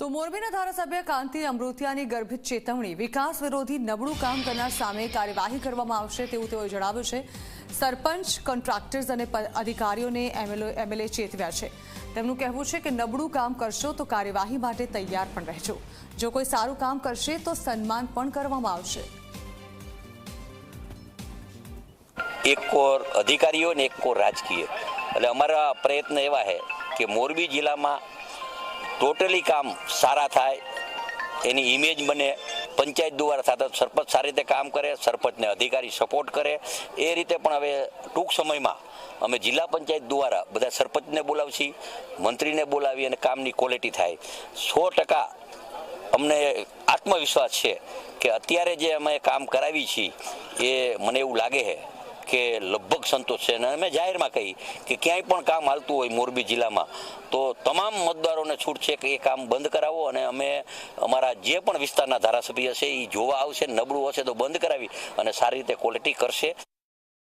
તો મોરબીના ધારાસભ્ય કાંતિ અમૃતિયાની ગર્ભિત ચેતવણી, વિકાસ વિરોધી નબળું કામ કરનાર સામે કાર્યવાહી કરવામાં આવશે તેવું તેઓએ જણાવ્યું છે. સરપંચ, કોન્ટ્રાક્ટર્સ અને અધિકારીઓને એમએલએ ચેતવ્યા છે. તેમનું કહેવું છે કે નબળું કામ કરશો તો કાર્યવાહી માટે તૈયાર પણ રહેજો. જો કોઈ સારું કામ કરશે તો સન્માન પણ કરવામાં આવશે. એક કોર અધિકારીઓ ને એક કોર રાજકીય. એટલે અમારા પ્રયત્ન એવા છે કે મોરબી જિલ્લામાં ટોટલી કામ સારા થાય. એની ઇમેજ બને. પંચાયત દ્વારા સાથે સરપંચ સારી રીતે કામ કરે, સરપંચને અધિકારી સપોર્ટ કરે. એ રીતે પણ હવે ટૂંક સમયમાં અમે જિલ્લા પંચાયત દ્વારા બધા સરપંચને બોલાવશી, મંત્રીને બોલાવી અને કામની ક્વોલિટી થાય. સો ટકા અમને આત્મવિશ્વાસ છે કે અત્યારે જે અમે કામ કરાવી છીએ, એ મને એવું લાગે છે કે લગભગ સંતોષ છે. અને અમે જાહેરમાં કહી કે ક્યાંય પણ કામ હાલતું હોય મોરબી જિલ્લામાં, તો તમામ મતદારોને છૂટ છે કે એ કામ બંધ કરાવો અને અમે અમારા જે પણ વિસ્તારના ધારાસભ્ય છે એ જોવા આવશે, નબળું હશે તો બંધ કરાવી અને સારી રીતે ક્વોલિટી કરશે.